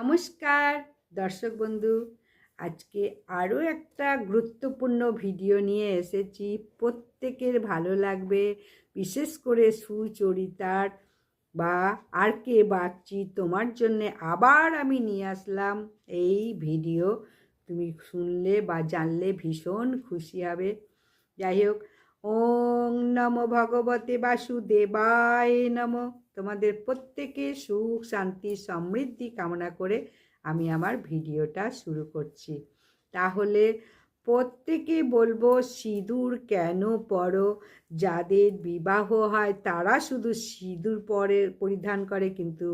নমস্কার, দর্শক বন্ধু। আজকে আরও একটা গুরুত্বপূর্ণ ভিডিও নিয়ে এসেছি। প্রত্যেকের ভালো লাগবে, বিশেষ করে সুচরিতার বা আর কে বাচ্চি তোমার জন্যে আবার আমি নিয়ে আসলাম এই ভিডিও। তুমি শুনলে বা জানলে ভীষণ খুশি হবে। যাই হোক ওং নম ভগবতে বাসুদেবায় নম। তোমাদের প্রত্যেকে সুখ, শান্তি, সমৃদ্ধি কামনা করে আমি আমার ভিডিওটা শুরু করছি। তাহলে প্রত্যেকে বলব, সিঁদুর কেন পরো যাদের বিবাহ হয় তারা শুধু সিঁদুর পরে পরিধান করে, কিন্তু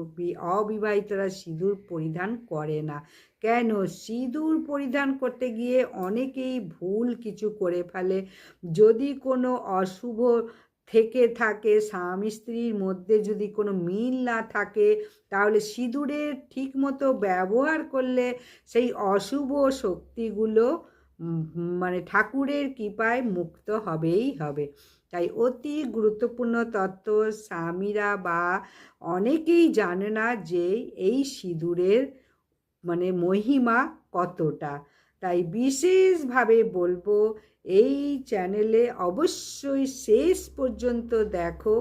অবিবাহিতরা সিঁদুর পরিধান করে না। কেন? সিঁদুর পরিধান করতে গিয়ে অনেকেই ভুল কিছু করে ফেলে। যদি কোনো অশুভ থেকে থাকে, স্বামী স্ত্রীর মধ্যে যদি কোনো মিল না থাকে, তাহলে সিঁদুরের ঠিকমতো ব্যবহার করলে সেই অশুভ শক্তিগুলো মানে ঠাকুরের কৃপায় মুক্ত হবেই হবে। তাই অতি গুরুত্বপূর্ণ তত্ত্ব স্বামীরা বা অনেকেই জানে না যে এই সিঁদুরের মানে মহিমা কতটা। তাই বিশেষভাবে বলব, এই চ্যানেলে অবশ্যই শেষ পর্যন্ত দেখো।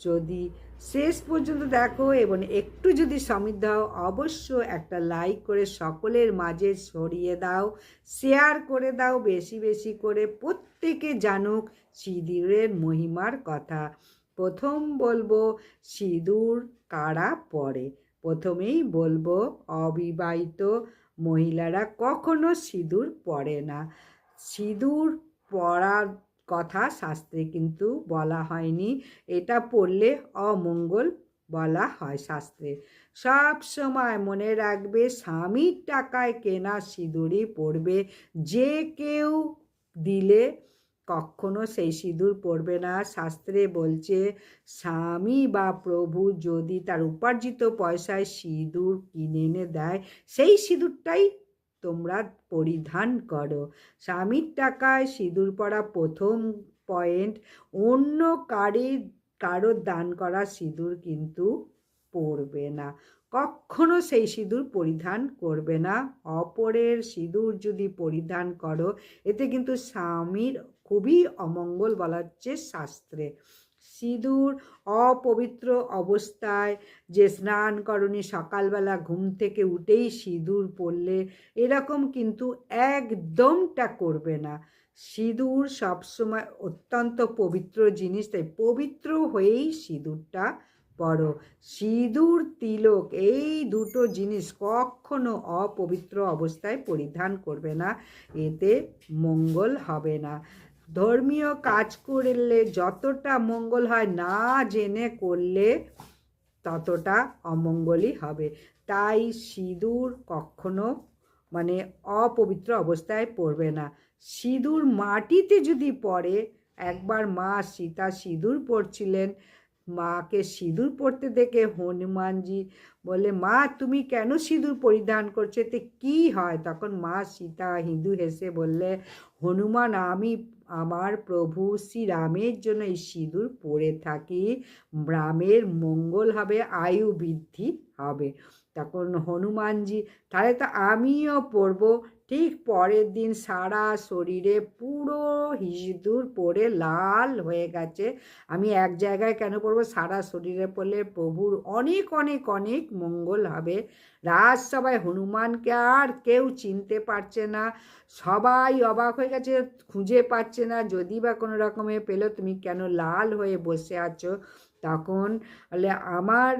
যদি শেষ পর্যন্ত দেখো এবং একটু যদি সমৃদ্ধ হও অবশ্য একটা লাইক করে সকলের মাঝে ছড়িয়ে দাও শেয়ার করে দাও, বেশি বেশি করে। প্রত্যেকে জানুক সিঁদুরের মহিমার কথা। প্রথম বলব, সিঁদুর কারা পরে? প্রথমেই বলব, অবিবাহিত মহিলারা কখনো সিঁদুর পরে না। সিঁদুর পরার কথা শাস্ত্রে কিন্তু বলা হয়নি। এটা পড়লে অমঙ্গল বলা হয় শাস্ত্রে। সব সময় মনে রাখবে, স্বামীর টাকায় কেনা সিঁদুরই পড়বে। যে কেউ দিলে কখনো সেই সিঁদুর পড়বে না। শাস্ত্রে বলছে, স্বামী বা প্রভু যদি তার উপার্জিত পয়সায় সিঁদুর কিনে এনে দেয়, সেই সিঁদুরটাই তোমরা পরিধান করো। স্বামীর টাকায় সিঁদুর পরা প্রথম পয়েন্ট অন্য কারি, কারও দান করা সিঁদুর কিন্তু পরবে না। কখনো সেই সিঁদুর পরিধান করবে না। অপরের সিঁদুর যদি পরিধান করো, এতে কিন্তু স্বামীর খুবই অমঙ্গল বলা হচ্ছে শাস্ত্রে। সিঁদুর, অপবিত্র অবস্থায় যে স্নান করনি সকালবেলা ঘুম থেকে উঠেই সিঁদুর পরলে এরকম কিন্তু একদমটা করবে না। সিঁদুর সবসময় অত্যন্ত পবিত্র জিনিস, তাই পবিত্র হয়েই সিঁদুরটা পরো সিঁদুর তিলক এই দুটো জিনিস কখনো অপবিত্র অবস্থায় পরিধান করবে না। এতে মঙ্গল হবে না। ধর্মীয় কাজ করলে যতটা মঙ্গল হয় না জেনে করলে ততটা অমঙ্গলই হবে। তাই সিঁদুর কখনো মানে অপবিত্র অবস্থায় পড়বে না। সিঁদুর মাটিতে যদি পড়ে, একবার মা সীতা সিঁদুর পড়ছিলেন, মাকে সিঁদুর পরতে দেখে হনুমানজি বলে মা, তুমি কেন সিঁদুর পরিধান করছ? এতে কী হয়? তখন মা সীতা হিন্দু হেসে বললে, হনুমান, আমি আমার প্রভু শ্রীরামের জন্য এই সিঁদুর পরে থাকি রামের মঙ্গল হবে, আয়ু বৃদ্ধি হবে। তখন হনুমানজি, তাহলে তো আমিও পরবো। ঠিক পরের দিন সারা শরীরে পুরো সিঁদুর পরে লাল হয়ে গেছে। আমি এক জায়গায় কেন পরবো সারা শরীরে পড়লে প্রভুর অনেক অনেক অনেক মঙ্গল হবে। রাজসভায় হনুমানকে আর কেউ চিনতে পারছে না। সবাই অবাক হয়ে গেছে, খুঁজে পাচ্ছে না। যদি বা কোনো রকমে পেল, তুমি কেন লাল হয়ে বসে আছো? তখন আমার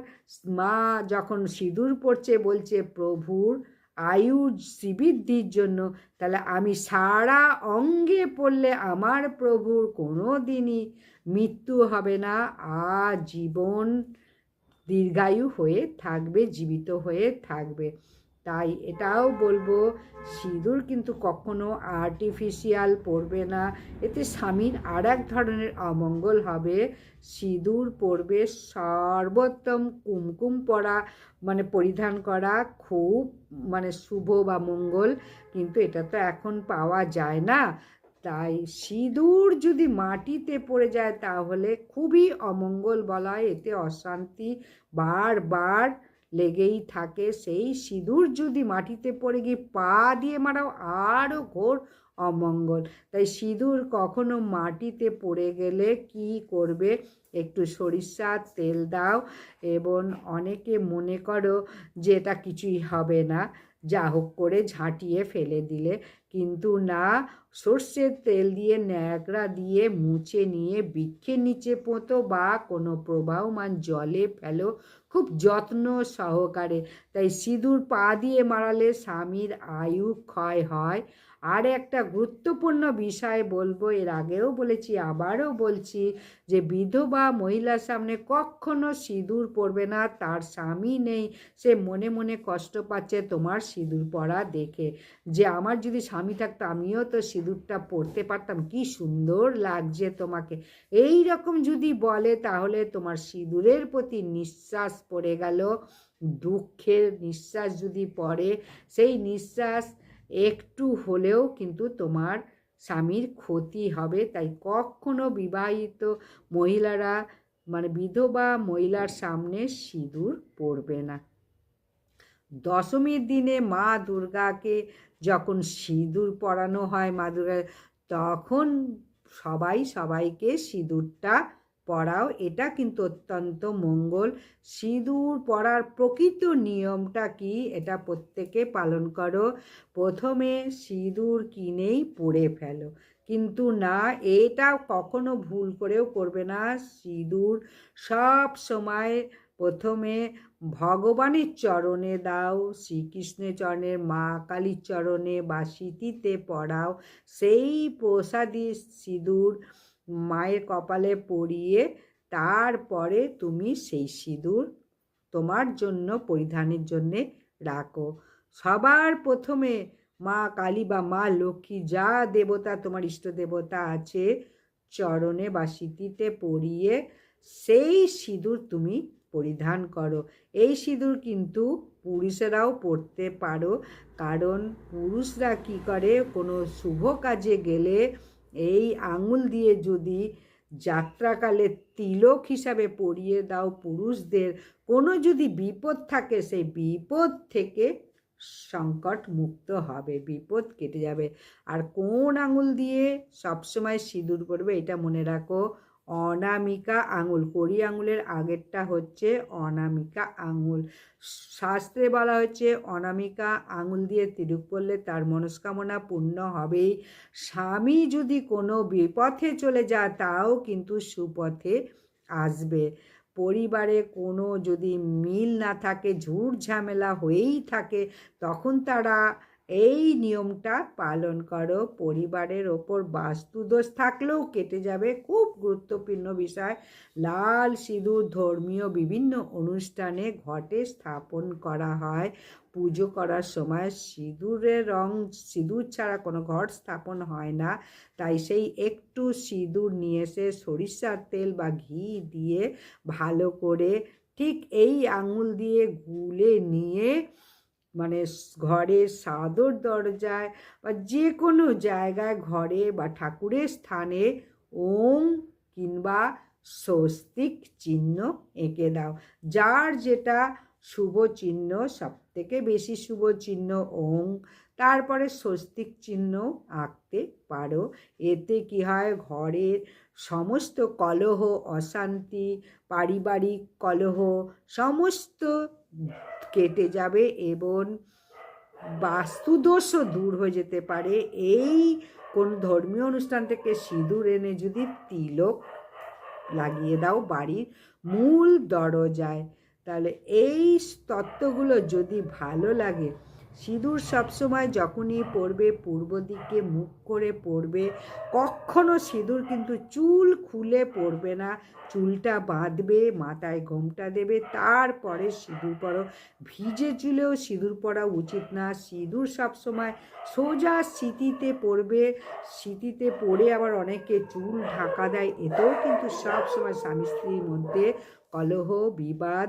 মা যখন সিঁদুর পড়ছে, বলছে, প্রভুর আয়ু শ্রীবৃদ্ধির জন্য, তাহলে আমি সারা অঙ্গে পড়লে আমার প্রভুর কোনো দিনই মৃত্যু হবে না। আজীবন দীর্ঘায়ু হয়ে থাকবে, জীবিত হয়ে থাকবে। তাই এটাও বলব, সিঁদুর কিন্তু কখনো আর্টিফিশিয়াল পরবে না। এতে স্বামীর আর এক ধরনের অমঙ্গল হবে। সিঁদুর পরবে সর্বোত্তম কুমকুম পরা মানে পরিধান করা, খুব মানে শুভ বা মঙ্গল, কিন্তু এটা তো এখন পাওয়া যায় না। তাই সিঁদুর যদি মাটিতে পড়ে যায় তাহলে খুবই অমঙ্গল বলা হয়, এতে অশান্তি বারবার লেগেই থাকে সেই সিঁদুর যদি মাটিতে পড়ে গিয়ে পা দিয়ে মারাও আরও ঘোর অমঙ্গল। তাই সিঁদুর কখনো মাটিতে পড়ে গেলে কি করবে? একটু সরিষার তেল দাও এবং অনেকে মনে করো যে এটা কিছুই হবে না। যা হোক করে ঝাঁটিয়ে ফেলে দিলে কিন্তু না, সর্ষের তেল দিয়ে ন্যাকড়া দিয়ে মুছে নিয়ে বৃক্ষের নিচে পোঁতো বা কোনো প্রবাহমান জলে ফেলো। খুব যত্ন সহকারে। তাই সিঁদুর পা দিয়ে মারালে স্বামীর আয়ু ক্ষয় হয়। আর একটা গুরুত্বপূর্ণ বিষয় বলব, এর আগেও বলেছি, আবারও বলছি যে বিধবা মহিলার সামনে কখনো সিঁদুর পরবে না, তার স্বামী নেই, সে মনে মনে কষ্ট পাচ্ছে তোমার সিঁদুর পরা দেখে। যে আমার যদি স্বামী থাকতো, আমিও তো সিঁদুরটা পরতে পারতাম, কি সুন্দর লাগছে তোমাকে। এই রকম যদি বলে, তাহলে তোমার সিঁদুরের প্রতি নিঃশ্বাস পড়ে গেল, দুঃখের নিঃশ্বাস যদি পড়ে, সেই নিঃশ্বাস একটু হলেও কিন্তু তোমার স্বামীর ক্ষতি হবে। তাই কখনো বিবাহিত মহিলারা মানে বিধবা মহিলার সামনে সিঁদুর পরবে না। দশমীর দিনে মা দুর্গাকে যখন সিঁদুর পরানো হয় মা দুর্গা তখন সবাই সবাইকে সিঁদুরটা পরাও এটা কিন্তু অত্যন্ত মঙ্গল। সিঁদুর পরার প্রকৃত নিয়মটা কি? এটা প্রত্যেকে পালন করো। প্রথমে সিঁদুর কিনেই পরে ফেলো। কিন্তু না এটা কখনো ভুল করেও করবে না। সিঁদুর সব সময় প্রথমে ভগবানের চরণে দাও, শ্রীকৃষ্ণের চরণে, মা কালীর চরণে বা স্মৃতিতে পড়াও। সেই প্রসাদী সিঁদুর মায়ের কপালে পরিয়ে তারপরে তুমি সেই সিঁদুর তোমার জন্য পরিধানের জন্যে রাখো। সবার প্রথমে মা কালী বা মা লক্ষ্মী যা দেবতা তোমার ইষ্ট দেবতা আছে চরণে বা স্মৃতিতে পরিয়ে সেই সিঁদুর তুমি পরিধান করো। এই সিঁদুর কিন্তু পুরুষেরাও পরতে পারো। কারণ পুরুষরা কি করে কোনো শুভ কাজে গেলে এই আঙুল দিয়ে যদি যাত্রাকালে তিলক হিসাবে পরিয়ে দাও পুরুষদের, কোনো যদি বিপদ থাকে, সেই বিপদ থেকে সংকট মুক্ত হবে, বিপদ কেটে যাবে। আর কোন আঙুল দিয়ে সবসময় সিঁদুর পড়বে এটা মনে রাখো অনামিকা আঙুল, কড়ি আঙুলের আগেরটা হচ্ছে অনামিকা আঙুল। শাস্ত্রে বলা হচ্ছে অনামিকা আঙুল দিয়ে তিলুক পড়লে তার মনস্কামনা পূর্ণ হবেই। স্বামী যদি কোনো বিপথে চলে যায়, তাও কিন্তু সুপথে আসবে। পরিবারে কোনো যদি মিল না থাকে, ঝুট ঝামেলা হয়েই থাকে, তখন তারা এই নিয়মটা পালন করো। পরিবারের ওপর বাস্তুদোষ থাকলেও কেটে যাবে। খুব গুরুত্বপূর্ণ বিষয়। লাল সিঁদুর ধর্মীয় বিভিন্ন অনুষ্ঠানে ঘটে স্থাপন করা হয়। পুজো করার সময় সিঁদুরের রং, সিঁদুর ছাড়া কোনো ঘট স্থাপন হয় না। তাই সেই একটু সিঁদুর নিয়ে এসে সরিষার তেল বা ঘি দিয়ে ভালো করে ঠিক এই আঙুল দিয়ে গুলে নিয়ে মানে ঘরের সাদর দরজায় বা যে কোনো জায়গায় ঘরে বা ঠাকুরের স্থানে ওম কিংবা স্বস্তিক চিহ্ন এঁকে দাও। যার যেটা শুভ চিহ্ন, সবথেকে বেশি শুভ চিহ্ন ওং তারপরে স্বস্তিক চিহ্ন আঁকতে পারো। এতে কি হয়? ঘরের সমস্ত কলহ, অশান্তি, পারিবারিক কলহ সমস্ত কেটে যাবে এবং বাস্তুদোষও দূর হয়ে যেতে পারে। এই কোন ধর্মীয় অনুষ্ঠান থেকে সিঁদুর এনে যদি তিলক লাগিয়ে দাও বাড়ির মূল দরজায়, তাহলে এই তত্ত্বগুলো যদি ভালো লাগে সিঁদুর সবসময় যখনই পড়বে, পূর্ব দিকে মুখ করে পড়বে। কখনো সিঁদুর কিন্তু চুল খুলে পড়বে না, চুলটা বাঁধবে, মাথায় ঘোমটা দেবে, তারপরে সিঁদুর পরো। ভিজে চুলেও সিঁদুর পরা উচিত না। সিঁদুর সবসময় সোজা স্মৃতিতে পড়বে। স্মৃতিতে পড়ে আবার অনেকে চুল ঢাকা দেয়, এতেও কিন্তু সবসময় স্বামী স্ত্রীর মধ্যে কলহ, বিবাদ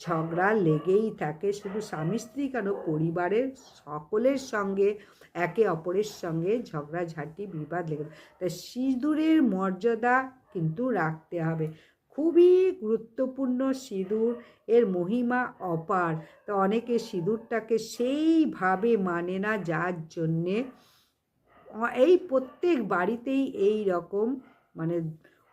ঝগড়া লেগেই থাকে। শুধু স্বামী স্ত্রী কেন? পরিবারের সকলের সঙ্গে, একে অপরের সঙ্গে ঝগড়াঝাটি বিবাদ লেগে তাই সিঁদুরের মর্যাদা কিন্তু রাখতে হবে। খুবই গুরুত্বপূর্ণ সিঁদুর, এর মহিমা অপার। তো অনেকে সিঁদুরটাকে সেইভাবে মানে না, যার জন্যে এই প্রত্যেক বাড়িতেই এই রকম মানে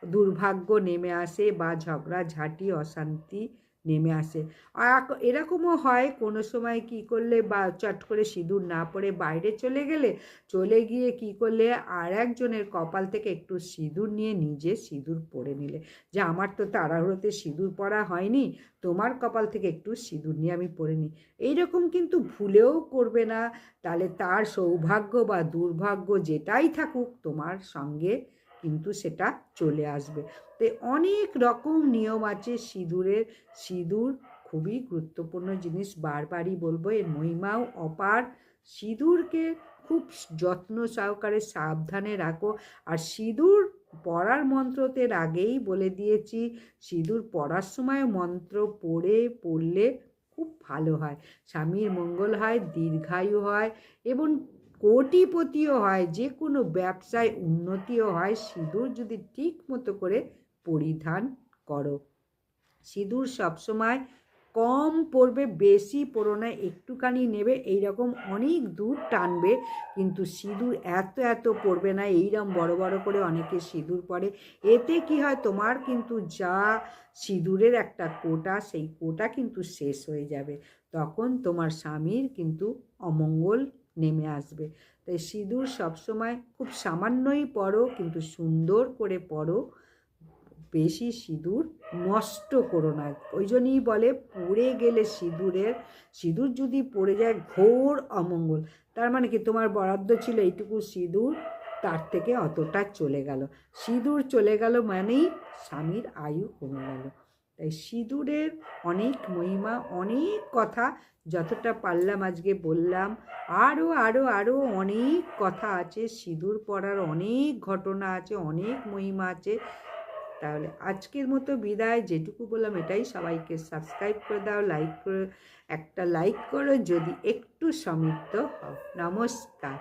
দুর্ভাগ্য নেমে আসে বা ঝগড়া, ঝাঁটি, অশান্তি নেমে আসে। আর এরকমও হয় কোনো সময় কি করলে বা চট করে সিঁদুর না পরে বাইরে চলে গেলে, চলে গিয়ে কি করলে আর একজনের কপাল থেকে একটু সিঁদুর নিয়ে নিজে সিঁদুর পরে নিলে। যে আমার তো তাড়াহুড়োতে সিঁদুর পরা হয়নি, তোমার কপাল থেকে একটু সিঁদুর নিয়ে আমি পরে নিই। এইরকম কিন্তু ভুলেও করবে না। তাহলে তার সৌভাগ্য বা দুর্ভাগ্য যেটাই থাকুক তোমার সঙ্গে কিন্তু সেটা চলে আসবে। তো অনেক রকম নিয়ম আছে সিঁদুরের, সিঁদুর খুবই গুরুত্বপূর্ণ জিনিস, বারবারই বলব, এর মহিমাও অপার। সিঁদুরকে খুব যত্ন সহকারে সাবধানে রাখো। আর সিঁদুর পড়ার মন্ত্রতের আগেই বলে দিয়েছি, সিঁদুর পড়ার সময় মন্ত্র পড়ে পড়লে খুব ভালো হয়। স্বামীর মঙ্গল হয়, দীর্ঘায়ু হয় এবং কোটিপতিও হয়, যে কোনো ব্যবসায় উন্নতিও হয়, সিঁদুর যদি ঠিক মতো করে পরিধান করো। সিঁদুর সবসময় কম পড়বে, বেশি পড়ো না, একটুখানি নেবে, এইরকম অনেক দূর টানবে, কিন্তু সিঁদুর এত এত পড়বে না এইরকম বড় বড় করে অনেকে সিঁদুর পড়ে। এতে কি হয়, তোমার কিন্তু যা সিঁদুরের একটা কোটা, সেই কোটা কিন্তু শেষ হয়ে যাবে। তখন তোমার স্বামীর কিন্তু অমঙ্গল নেমে আসবে। তাই সিঁদুর সবসময় খুব সামান্যই পরো, কিন্তু সুন্দর করে পরো। বেশি সিঁদুর নষ্ট করো না। ওই জন্যই বলে, পড়ে গেলে সিঁদুরের, সিঁদুর যদি পড়ে যায় ঘোর অমঙ্গল। তার মানে কি, তোমার বরাদ্দ ছিল এইটুকু সিঁদুর, তার থেকে অতটা চলে গেল। সিঁদুর চলে গেল মানেই স্বামীর আয়ু কমে গেল। তাই সিঁদুরের অনেক মহিমা, অনেক কথা যতটা পারলাম আজকে বললাম। আরও আরও আরও অনেক কথা আছে, সিঁদুর পড়ার অনেক ঘটনা আছে, অনেক মহিমা আছে। তাহলে আজকের মতো বিদায়, যেটুকু বললাম এটাই। সবাইকে সাবস্ক্রাইব করে দাও লাইক করে, একটা লাইক করো, যদি একটু সমৃদ্ধ হও। নমস্কার।